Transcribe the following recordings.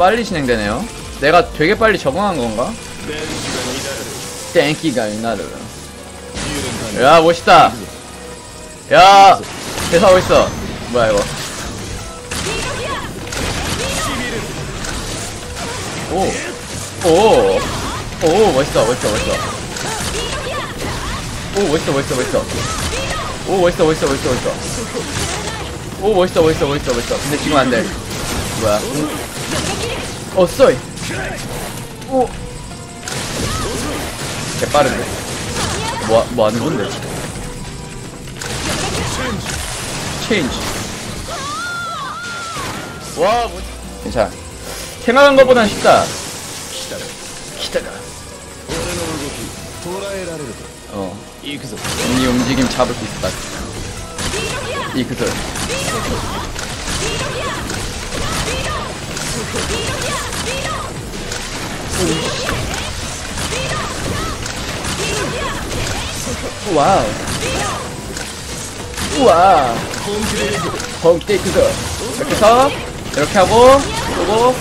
빨리 진행되네요. 내가 되게 빨리 적응한 건가? 땡기가 나를. 야 멋있다. 야 대사 멋있어. 뭐야 이거? 오, 오, 오 멋있어 멋있어 멋있어. 오 멋있어 멋있어 멋있어. 오 멋있어 멋있어 멋있어 멋있어. 오 멋있어 멋있어 멋있어 멋있어. 근데 지금 안 돼. 뭐야? 어쏘이. 오 개빠른데? 뭐, 뭐 하는 건데? 체인지 와 뭐... 괜찮아. 생각한 것보단 쉽다. 기다가 어. 언니 움직임 잡을 수 있다 이그들 와우. 우와. 그들. 이렇게 해서 이렇게 하고 쏘고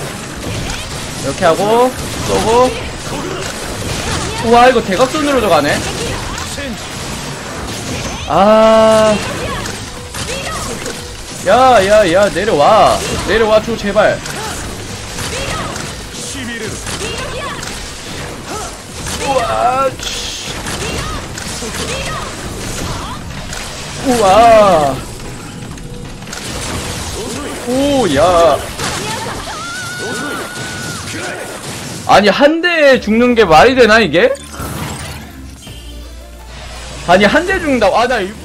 이렇게 하고 쏘고 우와 이거 대각선으로 들어가네 아. 야, 야, 야, 내려와. 내려와, 줘, 제발. 아씨. 우와. 오야. 아니 한 대에 죽는 게 말이 되나 이게? 아니 한 대 죽는다고? 아나 일부.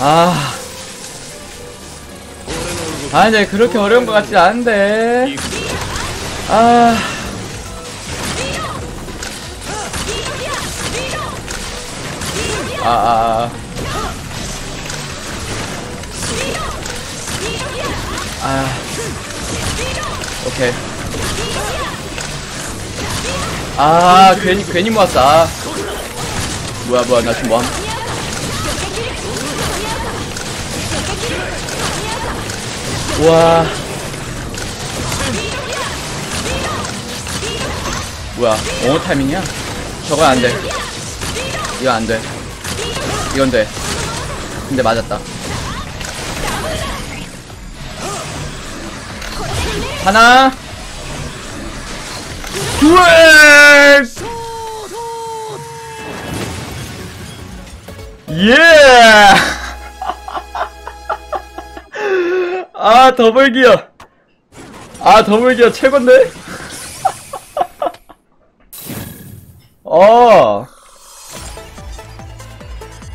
아. 아니 아, 그렇게 어려운 것 같지 않은데. 아. 아, 아, 아. 아. 오케이. 아, 괜히, 괜히 모았어. 아. 뭐야, 뭐야, 나 지금 뭐함? 와. 뭐야, 어느 타이밍이야? 저건 안 돼. 이거 안 돼. 이건 돼. 근데 맞았다. 하나, 둘, 예! 아, 더블 기어. 아, 더블 기어 최곤데? 어.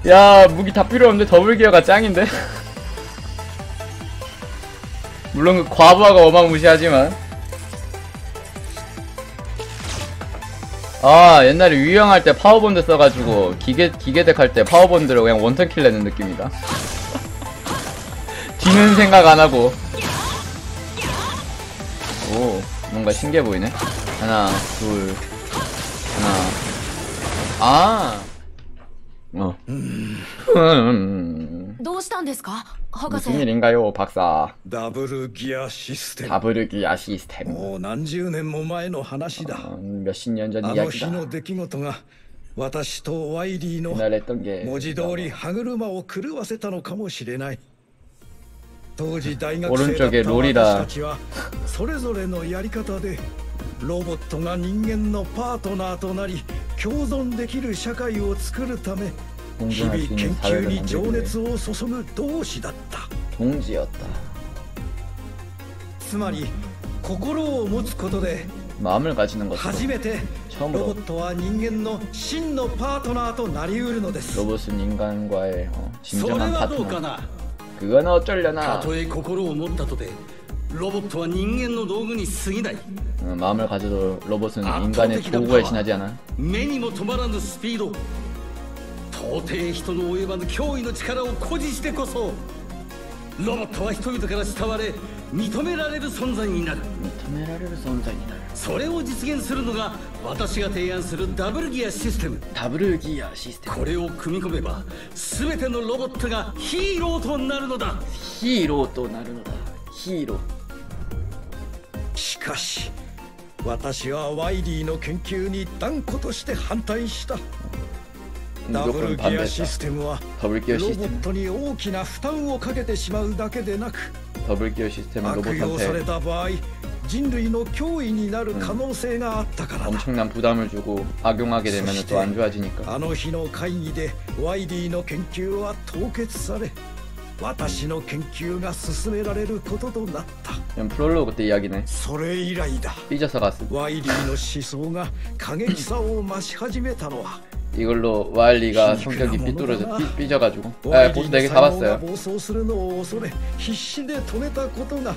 야, 무기 다 필요 없는데 더블 기어가 짱인데? 물론 그 과부하가 어마무시하지만. 아, 옛날에 유형할 때 파워본드 써가지고 기계, 기계덱 할 때 파워본드로 그냥 원턴킬 내는 느낌이다. 뒤는 생각 안 하고. 오, 뭔가 신기해 보이네. 하나, 둘, 하나. 아. 어. 음. どうしたんですか博士 무슨 일인가요, 박사? ダブルギアシステム 다브르기아 시스템. もう何十年も前の話だ 어, 몇십 년 전 あの 이야기다. 日の出来事が私とワイリーの 그날 했던 게 文字通り歯車を狂わせたのかもしれない当時大学 오른 生だ 쪽에 った 롤이다 私たちはそれぞれのやり方で ロボットが人間のパートナーとなり共存できる社会を作るため日々 공존할 수 研 있는 究 사회를 に情 만들기 熱を注ぐ同志だった 동지였다. つまり心を持つことで 마음을 가지는 것으로 初めてロボ 처음으로 ットは人間の真のパートナーとなりうるのです 로봇은 인간과의 어, それ 진정한 はどうか 파트너. な 그건 た 어쩌려나. とえ心を持ったとて ロボットは人間の道具に過ぎない 어, 마음을 가져도 로봇은 아, 인간의 도덕이다, 도구에 봐봐. 지나지 않아. 目にも止まらぬスピード到底人の及ばぬ驚異の力を誇示してこそロボットは人々から慕われ認められる存在になる 미터메라를 선장이다. それを実現するのが私が提案するダブルギアシステム 다브르기아 시스템. これを組み込めば全てのロボットがヒーローとなるのだ 히로 또 나르노다. 히로. しかし私はワイリーの研究に断固として反対した。ダブルギアシステムはロボットに大きな負担をかけてしまうだけでなく悪用された場合人類の脅威になる可能性があったからだ。あの日の会議でワイリーの研究は凍結され私の研究が進められることとなった 이건 프롤로그 때 이야기네 それ以来だ 삐져서 갔어 ワイリーの思想が過激さを増し始めたのは 이걸로 와일리가 성격이 삐뚤어져 삐, 삐져가지고 ワ 에 イリ 보스 ー 4개 の 다 才能が 봤어요 暴走するのを恐れ必死で止めたことが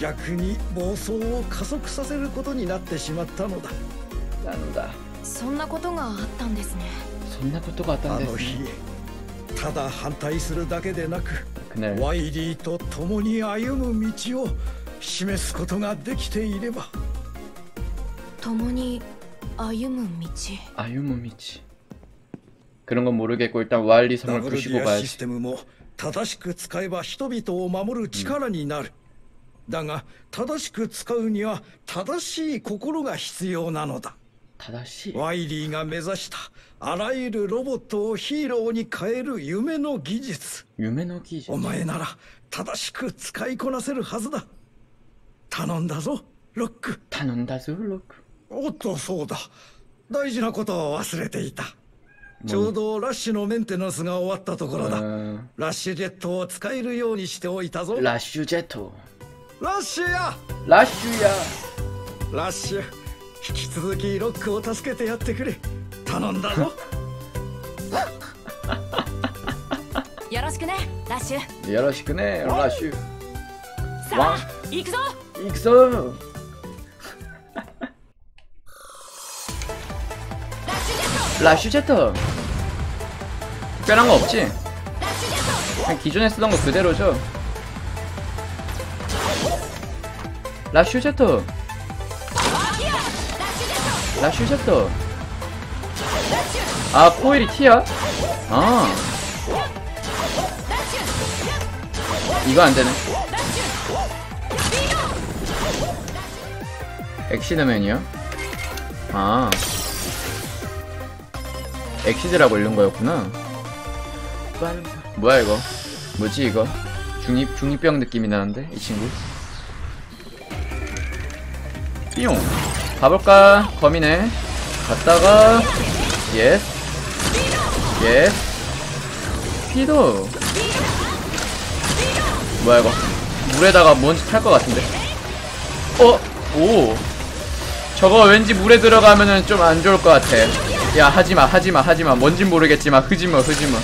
逆に暴走を加速させることになってしまったのだ 나누다 そんなことがあったんですね ただ反対するだけでなく 그날 ワイリーと共に歩む道を示すことができていれば共に歩む道 아유무미치 그런 건 모르겠고 일단 와일리 ダ 성을 ブルギ 부시고 アシス 봐야지 テムも正しく使えば人々を守る力になる、だが正しく使うには正しい心が必要なのだ 正しい。ワイリーが目指したあらゆるロボットをヒーローに変える夢の技術。夢の技術。お前なら正しく使いこなせるはずだ。頼んだぞロック。頼んだぞロック。おっとそうだ。大事なことを忘れていた。ちょうどラッシュのメンテナンスが終わったところだ。ラッシュジェットを使えるようにしておいたぞ。ラッシュジェット。ラッシュや。ラッシュや。ラッシュ。引き続きロックを助けてやってくれ頼んだぞよろしくねラッシュ 여러시크네 라슈 さわあ行くぞ 익소 ラッシュジェット 라슈제토 특별한 거 없지? ラッシュジェット 그냥 기존에 쓰던 거 그대로죠 라슈제토 アキア 나 쉬셨어. 아 포일이 티야? 아. 이거 안되네. 엑시드맨이요? 아. 엑시드라고 읽는 거였구나. 뭐야 이거? 뭐지 이거? 중립, 중립병 느낌이 나는데 이 친구? 삐용. 가볼까? 거미네 갔다가 예스 예스 피도. 뭐야 이거? 물에다가 뭔지 탈 것 같은데? 어? 오. 저거 왠지 물에 들어가면은 좀 안 좋을 것 같아. 야 하지마 하지마 하지마. 뭔진 모르겠지만 흐지마 흐지마.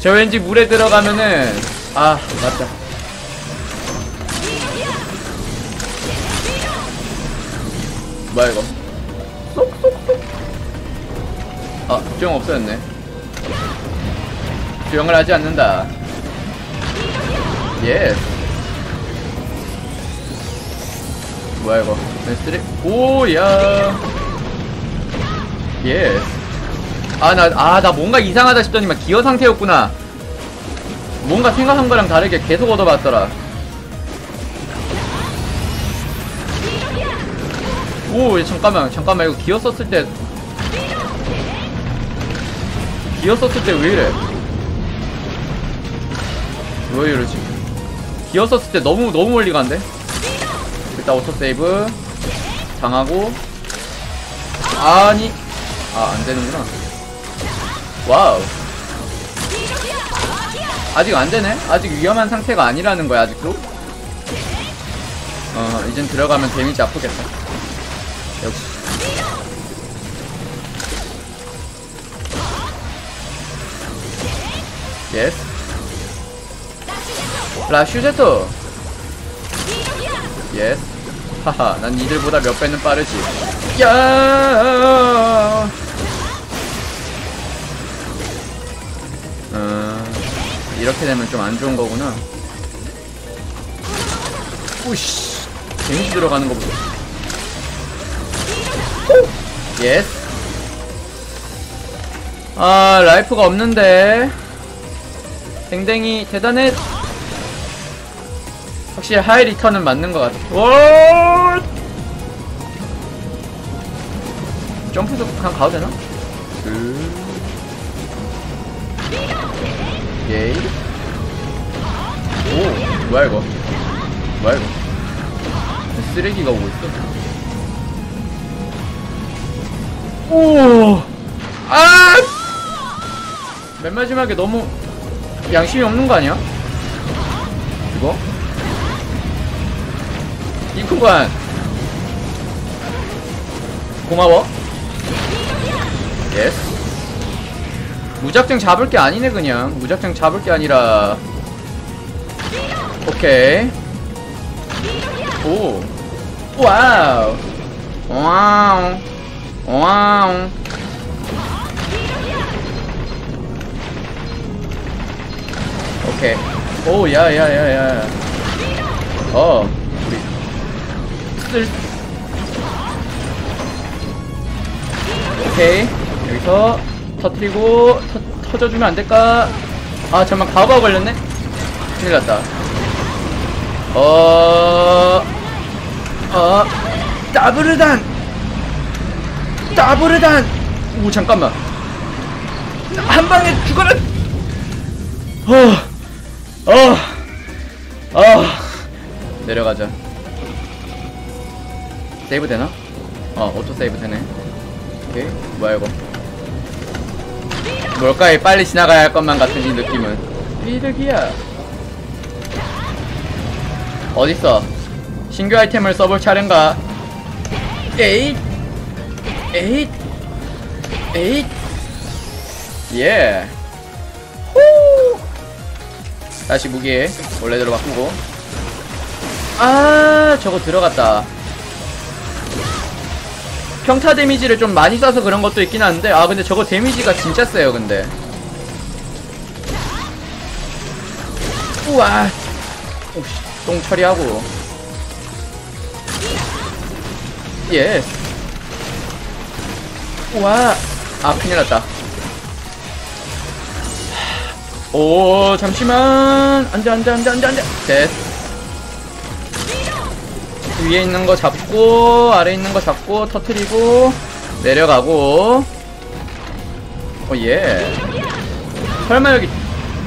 저 왠지 물에 들어가면은 아 맞다 뭐야 이거? 쏙쏙쏙. 아 조용 없어졌네. 조용을 하지 않는다. 예스 뭐야 이거? 쓰리 오야. 예스 아나 아 나 뭔가 이상하다 싶더니만 기어 상태였구나. 뭔가 생각한 거랑 다르게 계속 얻어봤더라 오 잠깐만. 잠깐만 이거 기어 썼을 때. 기어 썼을 때 왜 이래? 왜 이러지? 기어 썼을 때 너무 너무 멀리 간대. 일단 오토세이브. 당하고. 아니. 아 안되는구나. 와우. 아직 안되네? 아직 위험한 상태가 아니라는 거야 아직도? 어 이젠 들어가면 데미지 아프겠다 예스 라슈제토 예스 하하 난 이들보다 몇 배는 빠르지. 야! 음, 이렇게 되면 좀 안 좋은 거구나. 오씨 데미지 들어가는 거 보자 오! 예스 아 라이프가 없는데 댕댕이 대단해 확실히 하이 리턴은 맞는 것 같아. 오! 점프도 그냥 가도 되나? 둘. 예이. 오, 뭐야 이거? 뭐야 이거? 쓰레기가 오고 있어. 오! 아! 맨 마지막에 너무 양심이 없는 거 아니야? 이거? 이쿠관 고마워. 예스 무작정 잡을 게 아니네 그냥. 무작정 잡을 게 아니라. 오케이. 오. 와우. 와우. 와우 오케이. 오 야 야 야 야. 어 우리. 쓸. 오케이. 여기서 터트리고 터, 터져주면 안 될까? 아 잠만 가오가 걸렸네? 큰일 났다. 어... 어... 더블르단! 더블르단! 오 잠깐만. 한 방에 죽어라 어... 어... 어... 내려가자. 세이브 되나? 어 오토 세이브 되네. 오케이 뭐야 이거? 뭘까 이 빨리 지나가야 할 것만 같은 이 느낌은. 삐득이야 어딨어? 신규 아이템을 써볼 차례인가? 에잇! 에잇! 에잇! 예. 후. 다시 무기 원래대로 바꾸고. 아 저거 들어갔다. 평타 데미지를 좀 많이 쏴서 그런 것도 있긴 한데 아 근데 저거 데미지가 진짜 세요 근데. 우와. 오씨 똥 처리하고. 예. 우와. 아 큰일났다 오 잠시만. 안돼 안돼 안돼 안돼 안돼 됐. 위에 있는 거 잡고 아래 있는 거 잡고 터트리고 내려가고. 어예. 설마 여기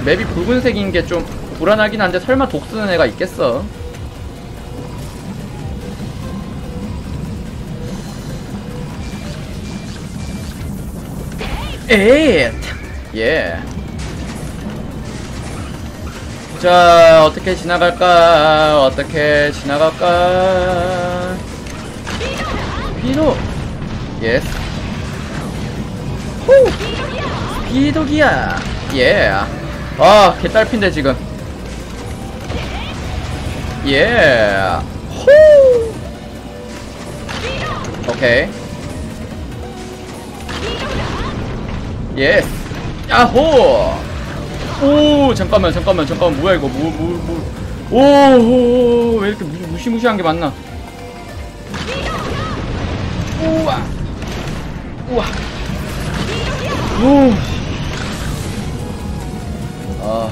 맵이 붉은색인 게 좀 불안하긴 한데 설마 독 쓰는 애가 있겠어? 에잇. 예 자, 어떻게 지나갈까? 어떻게 지나갈까? 비도! 예스. 후! 비도기야! 예. 아, 개딸핀데, 지금. 예. 후! 오케이. 예스. 야호! 오 잠깐만 잠깐만 잠깐만. 뭐야 이거? 뭐 뭐뭐오왜 이렇게 무, 무시무시한 게 많나? 우와. 우와. 오 아.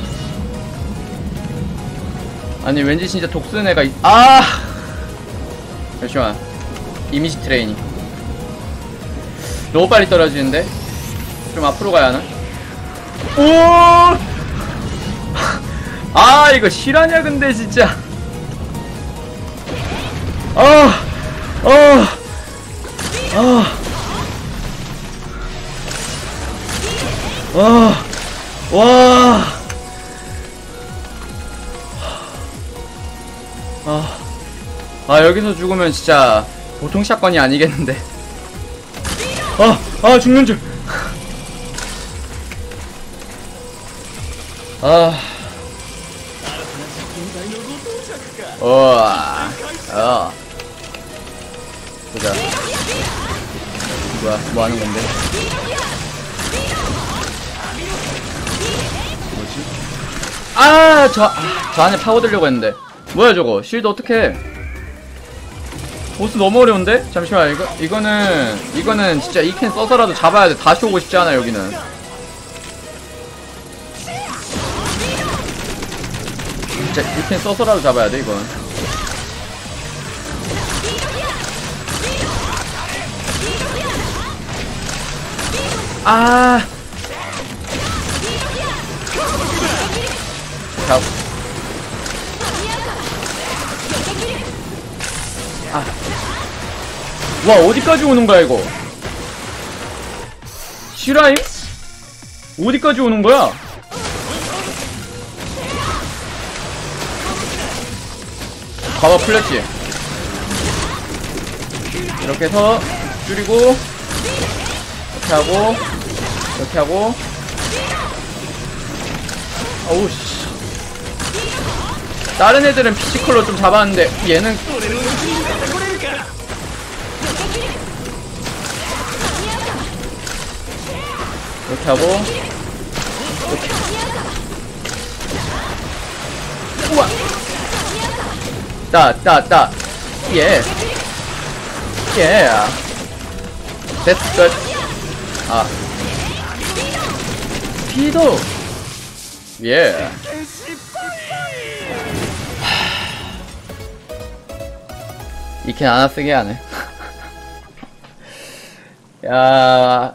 아니 왠지 진짜 독 쓰는 애가 있... 아! 잠시만. 이미지 트레이닝. 너무 빨리 떨어지는데? 좀 앞으로 가야 하나? 오! 아 이거 실화냐 근데 진짜 아! 아! 아! 아! 와! 아, 아 여기서 죽으면 진짜 보통 사건이 아니겠는데 아! 아 죽는 줄 아. 우와. 어. 보자. 뭐야, 뭐 하는 건데? 뭐지? 아, 저, 아, 저 안에 파고들려고 했는데. 뭐야, 저거? 실드 어떻게 보스 너무 어려운데? 잠시만, 이거, 이거는, 이거는 진짜 이 캔 써서라도 잡아야 돼. 다시 오고 싶지 않아, 여기는. 이렇게 써서라도 잡아야 돼 이건 아 잡. 아. 와, 어디까지 오는 거야, 이거? 실화임? 어디까지 오는 거야? 봐봐, 풀렸지? 이렇게 해서 줄이고, 이렇게 하고, 이렇게 하고, 어우, 씨. 다른 애들은 피지컬로 좀 잡았는데, 얘는 이렇게 하고 이렇게 우와 따 따 따 예 예. 됐어 끝. 아 피도 예 이렇게 안 쓰게 하네 야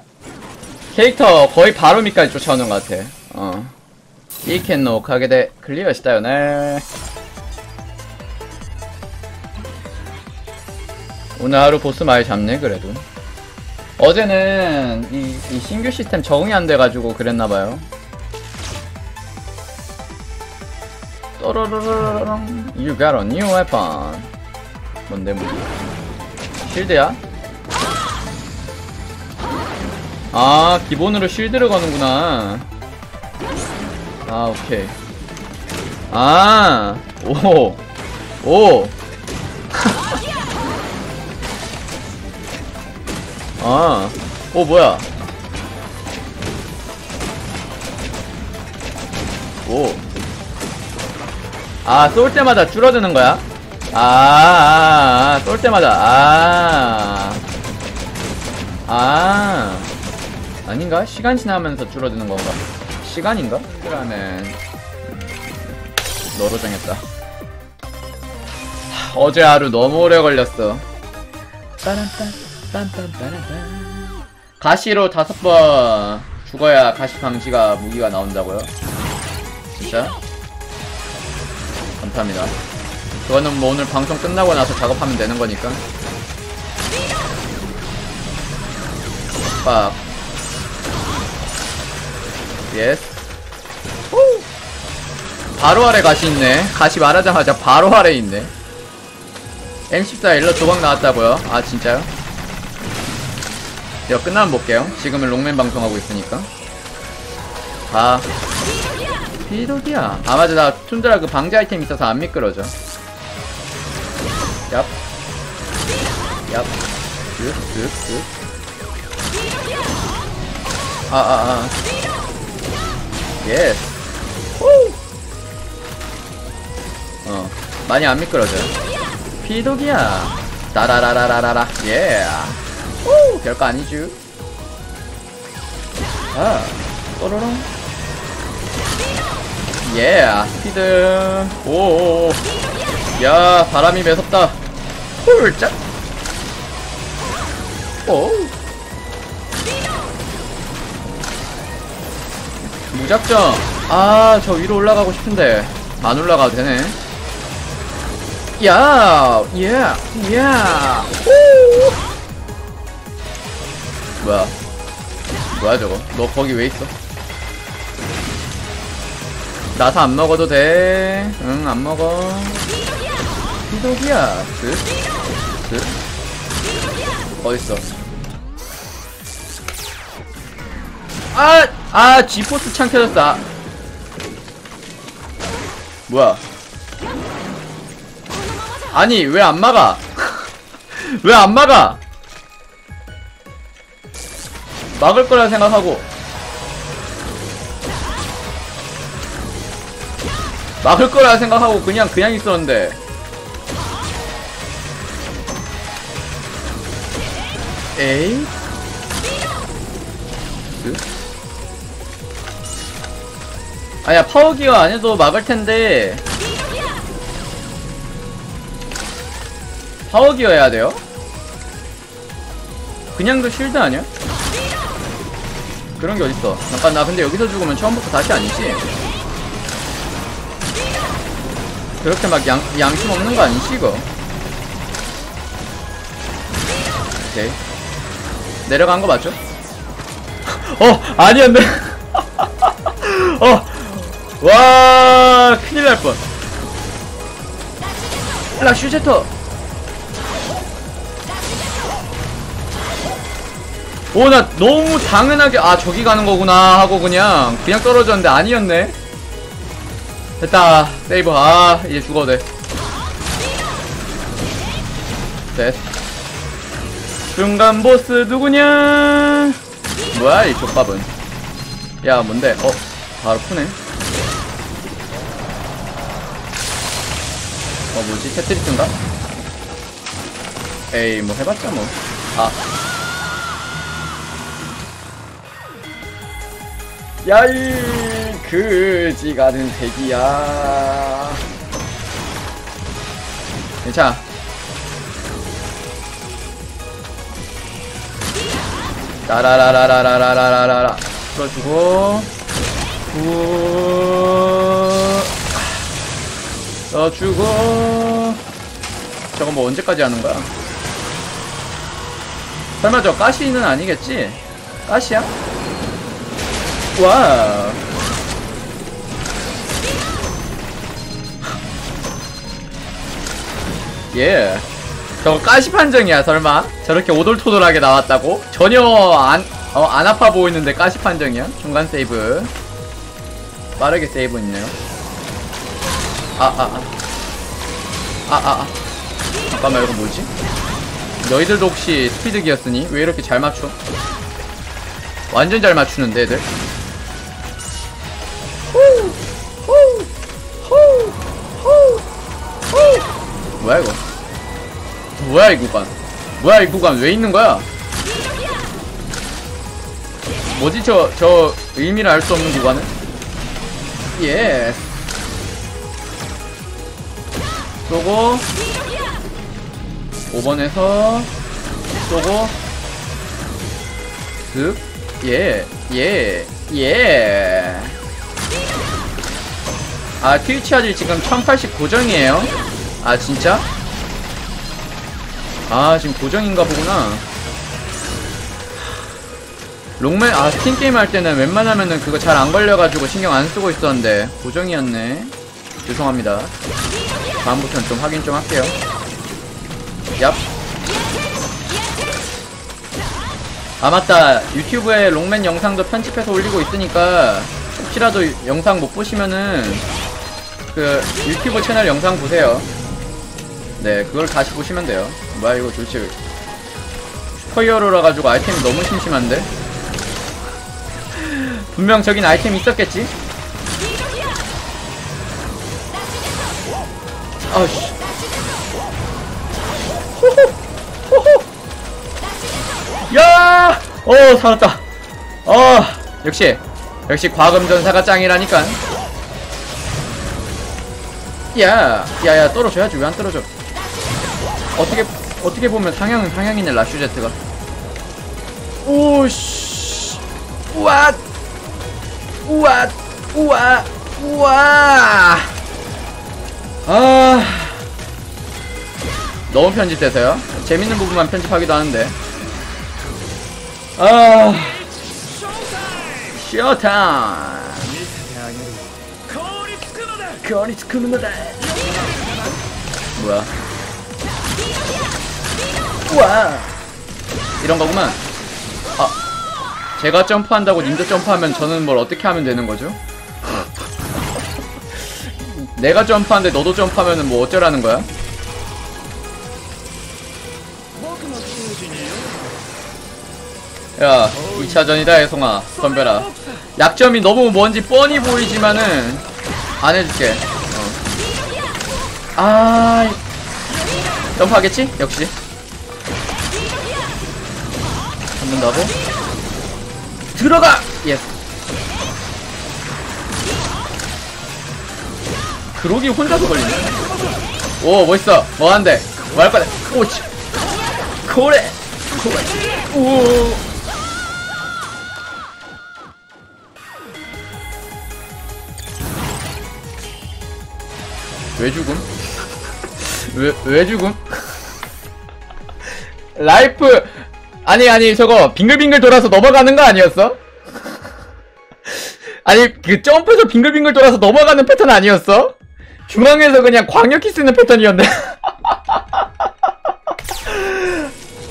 캐릭터 거의 바로 밑까지 쫓아오는 것 같아. 어. 이켄노 가게대 클리어 시다요 네. 오늘 하루 보스 많이 잡네 그래도. 어제는 이, 이 신규 시스템 적응이 안 돼가지고 그랬나봐요. 또로로로로롱 You got a new weapon. 뭔데 뭔데? 실드야? 아 기본으로 실드를 거는구나. 아 오케이. 아오오 아, 오 뭐야 오 아, 쏠 때마다 줄어드는 거야? 아, 아, 아, 쏠 때마다, 아. 아. 아닌가? 시간 지나면서 줄어드는 건가? 시간인가? 그러면 너로 정했다. 하, 어제 하루 너무 오래 걸렸어. 빠란 가시로 다섯 번 죽어야 가시 방지가 무기가 나온다고요? 진짜? 감사합니다. 그거는 뭐 오늘 방송 끝나고 나서 작업하면 되는 거니까. 빡. 예스. 후. 바로 아래 가시 있네. 가시 말하자마자 바로 아래 있네. M14 일러 도박 나왔다고요? 아 진짜요? 제가 끝나면 볼게요. 지금은 롱맨 방송하고 있으니까. 아. 비독이야. 아 맞아 나 툰드라 그 방제 아이템 있어서 안 미끄러져. 얍. 얍. 쓱, 쓱, 쓱. 아, 아, 아. 예스. 후! 어, 많이 안 미끄러져요. 피독이야. 따라라라라라라. 예. 후! 별거 아니죠. 아, 또로롱. 예, 스피드. 오, 야, 바람이 매섭다. 홀짝. 오. 무작정. 아, 저 위로 올라가고 싶은데 안 올라가도 되네. 야, 예, 야. 오. 뭐야? 뭐야 저거? 너 거기 왜 있어? 나사 안 먹어도 돼. 응, 안 먹어. 피독이야. 쓱. 쓱. 어딨어? 아! 아, 지포스 창 켜졌어. 아. 뭐야? 아니, 왜 안 막아? 왜 안 막아? 막을 거라 생각하고. 막을 거라 생각하고 그냥 그냥 있었는데. 에이? 그? 아야 파워기어 안 해도 막을 텐데. 파워기어 해야 돼요? 그냥도 쉴드 아니야? 그런 게 어딨어 잠깐 나 근데 여기서 죽으면 처음부터 다시 아니지? 그렇게 막 양, 양심 없는 거 아니지 이거? 오케이 내려간 거 맞죠? 어 아니었네 어 와 큰일 날뻔 라 슈제터 오 나 너무 당연하게 아 저기 가는 거구나 하고 그냥 그냥 떨어졌는데 아니었네. 됐다 세이브. 아 이제 죽어도 돼. 됐. 중간 보스 누구냐? 뭐야 이 족밥은? 야 뭔데? 어 바로 푸네. 어 뭐지? 테트리스인가? 에이 뭐 해봤자 뭐아 야이 그지 같은 대기야 괜찮아 라라라라라라라라라 풀어주고 구 넣어주고 저거 뭐 언제까지 하는 거야? 설마 저 가시는 아니겠지? 가시야? 와. 예. 저거 가시 판정이야 설마? 저렇게 오돌토돌하게 나왔다고? 전혀 안, 어, 안 아파 보이는데 가시 판정이야? 중간 세이브. 빠르게 세이브 있네요. 아, 아, 아. 아, 아, 아. 잠깐만, 이거 뭐지? 너희들도 혹시 스피드 기어스니? 왜 이렇게 잘 맞춰? 완전 잘 맞추는데, 애들? 뭐야 이거? 뭐야 이 구간? 뭐야 이 구간 왜 있는 거야? 뭐지 저 저 의미를 알 수 없는 구간은? 예. 쏘고 5번에서 쏘고 슥 예, 예, 예. 아, 트위치 아직 지금 1080 고정이에요? 아, 진짜? 아, 지금 고정인가 보구나. 롱맨, 아, 스팀 게임 할 때는 웬만하면은 그거 잘 안 걸려가지고 신경 안 쓰고 있었는데, 고정이었네. 죄송합니다. 다음부터는 좀 확인 좀 할게요. 얍. 아 맞다 유튜브에 롱맨 영상도 편집해서 올리고 있으니까 혹시라도 영상 못 보시면은 그 유튜브 채널 영상 보세요 네 그걸 다시 보시면 돼요 뭐야 이거 도대체 슈퍼히어로라 가지고 아이템이 너무 심심한데 분명 저긴 아이템 있었겠지 아우씨 야! 어, 살았다. 어, 역시, 역시 과금전사가 짱이라니까. 야, 야, 야, 떨어져야지. 왜 안 떨어져? 어떻게, 어떻게 보면 상향, 상향이네, 라슈제트가. 오씨. 우와! 우와! 우와! 우와! 아. 너무 편집돼서요. 재밌는 부분만 편집하기도 하는데. 아. 쇼타임. 거리. 뭐야? 우와. 이런 거구만. 아. 제가 점프한다고 님도 점프하면 저는 뭘 어떻게 하면 되는 거죠? 내가 점프하는데 너도 점프하면은 뭐 어쩌라는 거야? 야 2차전이다 애송아 덤벼라 약점이 너무 뭔지 뻔히 보이지만은 안 해줄게 어. 아 점프하겠지? 역시 잡는다고? 들어가! 예스 그러기 혼자서 걸리네 오 멋있어 뭐한데 거야? 오치. 고래. 고래. 오. 왜 죽음? 왜, 왜 죽음? 라이프 아니 아니 저거 빙글빙글 돌아서 넘어가는 거 아니었어? 아니 그 점프에서 빙글빙글 돌아서 넘어가는 패턴 아니었어? 중앙에서 그냥 광역히 쓰는 패턴이었네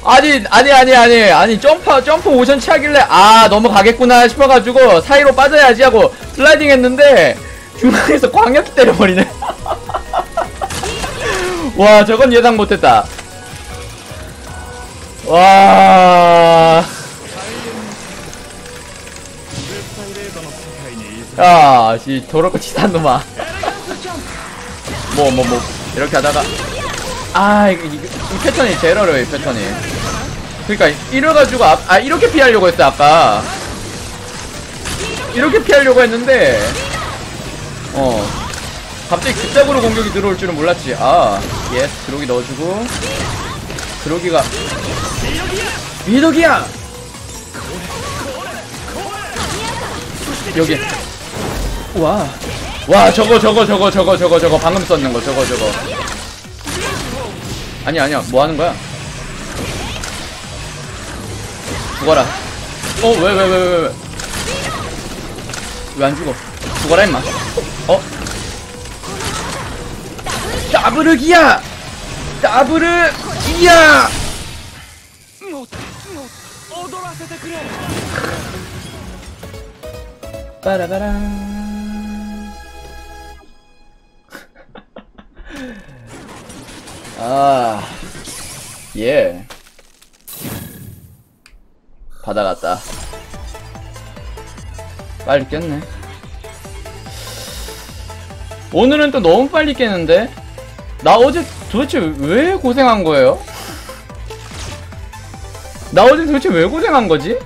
아니 아니 아니 아니 아니 점프 점프 오션 취하길래 아 넘어가겠구나 싶어가지고 사이로 빠져야지 하고 슬라이딩 했는데 중앙에서 광역히 때려버리네 와 저건 예상 못했다 와 야, 씨, 더럽고 치사한 놈아. 뭐, 뭐, 뭐, 이렇게 하다가. 아, 이거, 이거, 이 패턴이 제일 어려워, 이 패턴이. 그니까, 이래가지고, 아, 아, 이렇게 피하려고 했어, 아까. 이렇게 피하려고 했는데, 어. 갑자기 급작으로 공격이 들어올 줄은 몰랐지. 아, 예, 드로기 넣어주고. 드로기가. 위독이야! 여기. 와. 와, 저거, 저거, 저거, 저거, 저거, 저거, 방금 썼는 거, 저거, 저거. 아니, 아니야. 뭐 하는 거야? 죽어라. 어, 왜, 왜, 왜, 왜, 왜. 왜 안 죽어? 죽어라, 임마. 어? 더블르기야! 더블르 기야! 빠라바랑. 아, 예. 받아갔다. 빨리 깼네. 오늘은 또 너무 빨리 깨는데? 나 어제 도대체 왜 고생한 거예요? 나 어제 도대체 왜 고생한 거지?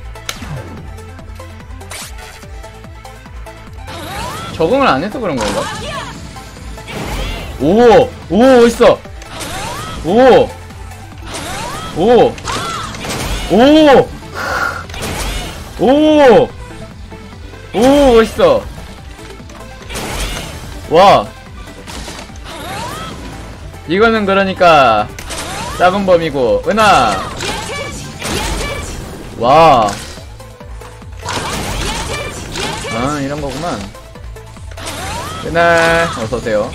적응을 안 해서 그런 건가? 오! 오, 멋있어! 오! 오! 오! 오! 오, 멋있어! 와! 이거는 그러니까, 작은 범이고, 은하! 와! 아, 이런 거구만. 그날 어서 오세요.